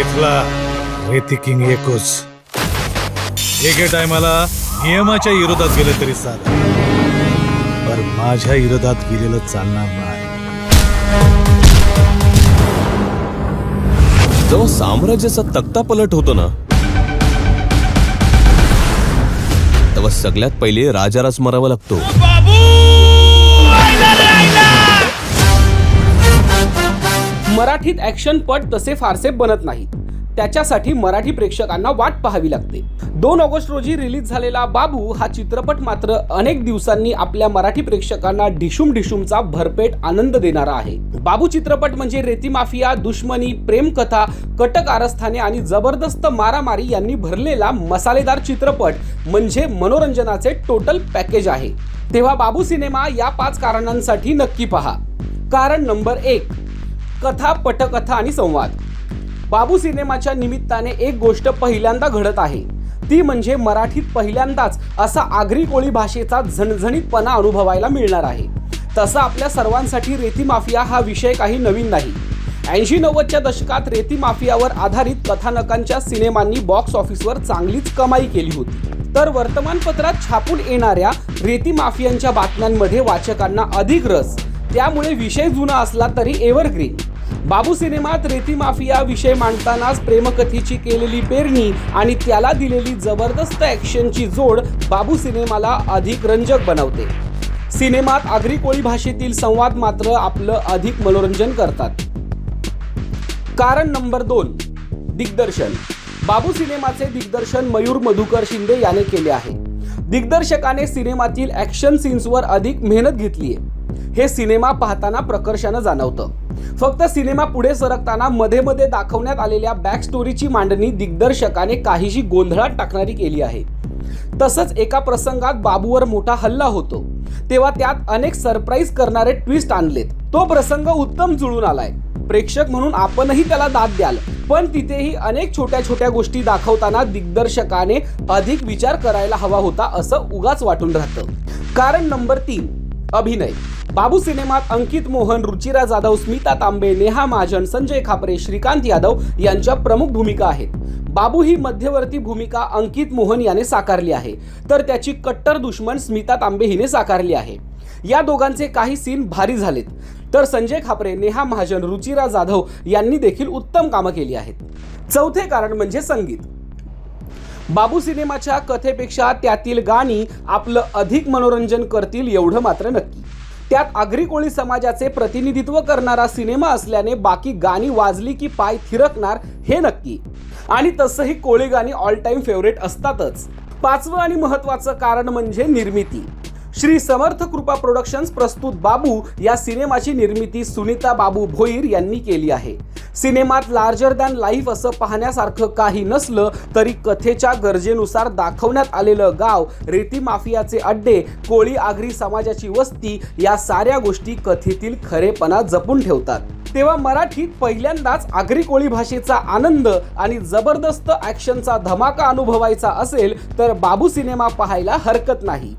इथला रेती किंग एकच. एके टायमाला नियमाच्या विरोधात गेलं तरी चालेल. पण माझ्या विरोधात गेलेलं चालणार नाही. जेव्हा साम्राज्याचा तक्ता पलट होतो ना तेव्हा सगळ्यात पहिले राजारास मरावा लागतो. मराठीत ॲक्शनपट तसे फारसे बनत नाहीत. त्याच्यासाठी मराठी प्रेक्षकांना वाट पाहावी लागते. दोन ऑगस्ट रोजी रिलीज झालेला बाबू हा चित्रपट मात्र अनेक दिवसांनी आपल्या मराठी प्रेक्षकांना ढिशुम ढिशुमचा भरपेट आनंद देणारा आहे. बाबू चित्रपट म्हणजे रेती माफिया दुश्मनी प्रेमकथा कटक आरस्थाने आणि जबरदस्त मारामारी यांनी भरलेला मसालेदार चित्रपट म्हणजे मनोरंजनाचे टोटल पॅकेज आहे. तेव्हा बाबू सिनेमा या पाच कारणांसाठी नक्की पहा. कारण नंबर एक कथा पटकथा आणि संवाद. बाबू सिनेमाच्या निमित्ताने एक गोष्ट पहिल्यांदा घडत आहे. ती म्हणजे मराठीत पहिल्यांदाच असा आगरी कोळी भाषेचा झणझणीतपणा अनुभवायला मिळणार आहे. तसा आपल्या सर्वांसाठी रेती माफिया हा विषय काही नवीन नाही. ऐंशी नव्वदच्या दशकात रेती माफियावर आधारित कथानकांच्या सिनेमांनी बॉक्स ऑफिसवर चांगलीच कमाई केली होती. तर वर्तमानपत्रात छापून येणाऱ्या रेती माफियांच्या बातम्यांमध्ये वाचकांना अधिक रस. त्यामुळे विषय जुना असला तरी एव्हरग्रीन. बाबू सिनेमात रेती माफिया विषय मांडतानाच प्रेमकथेची केलेली पेरणी आणि त्याला दिलेली जबरदस्त ॲक्शनची जोड बाबू सिनेमाला अधिक रंजक बनवते. सिनेमात आगरी कोळी भाषेतील संवाद मात्र आपलं अधिक मनोरंजन करतात. कारण नंबर दोन दिग्दर्शन. बाबू सिनेमाचे दिग्दर्शन मयूर मधुकर शिंदे याने केले आहे. दिग्दर्शकाने सिनेमातील ॲक्शन सीन्सवर अधिक मेहनत घेतली आहे हे सिनेमा पाहताना प्रकर्षानं जाणवतं. फक्त सिनेमा पुढे सरकताना मध्ये मध्ये दाखवण्यात आलेल्या बॅक स्टोरीची मांडणी दिग्दर्शकाने काहीशी गोंधळात टाकणारी केली आहे. तसंच एका प्रसंगात बाबूवर मोठा हल्ला होतो. तेव्हा त्यात अनेक सरप्राईज करणारे ट्विस्ट आणलेत. तो प्रसंग उत्तम जुळून आलाय. प्रेक्षक म्हणून आपणही त्याला दाद द्याल. पण तिथेही अनेक छोट्या छोट्या गोष्टी दाखवताना दिग्दर्शकाने अधिक विचार करायला हवा होता असं उगाच वाटून राहतं. कारण नंबर तीन अभिनय. बाबू सिनेमात अंकित मोहन रुचिरा जाधव स्मिता तांबे नेहा महाजन संजय खापरे श्रीकांत यादव यांच्या प्रमुख भूमिका आहेत. बाबू ही मध्यवर्ती भूमिका अंकित मोहन याने साकारली आहे. तर त्याची कट्टर दुश्मन स्मिता तांबे हिने साकारली आहे. या दोघांचे काही सीन भारी झालेत. तर संजय खापरे नेहा महाजन रुचिरा जाधव यांनी देखील उत्तम कामं केली आहेत. चौथे कारण म्हणजे संगीत. बाबू सिनेमाच्या कथेपेक्षा त्यातील गाणी आपलं अधिक मनोरंजन करतील एवढं मात्र नक्की. त्यात आगरी कोळी समाजाचे प्रतिनिधित्व करणारा सिनेमा असल्याने बाकी गाणी वाजली की पाय थिरकणार हे नक्की. आणि तसंही कोळी गाणी ऑल टाइम फेवरेट असतातच. पाचवं आणि महत्वाचं कारण म्हणजे निर्मिती. श्री समर्थ कृपा प्रोडक्शन्स प्रस्तुत बाबू या सिनेमाची निर्मिती सुनीता बाबू भोईर यांनी केली आहे. सिनेमात लार्जर दॅन लाईफ असं पाहण्यासारखं काही नसलं तरी कथेच्या गरजेनुसार दाखवण्यात आलेलं गाव रेती माफियाचे अड्डे कोळी आगरी समाजाची वस्ती या साऱ्या गोष्टी कथेतील खरेपणा जपून ठेवतात. तेव्हा मराठीत पहिल्यांदाच आगरी कोळी भाषेचा आनंद आणि जबरदस्त ॲक्शनचा धमाका अनुभवायचा असेल तर बाबू सिनेमा पाहायला हरकत नाही.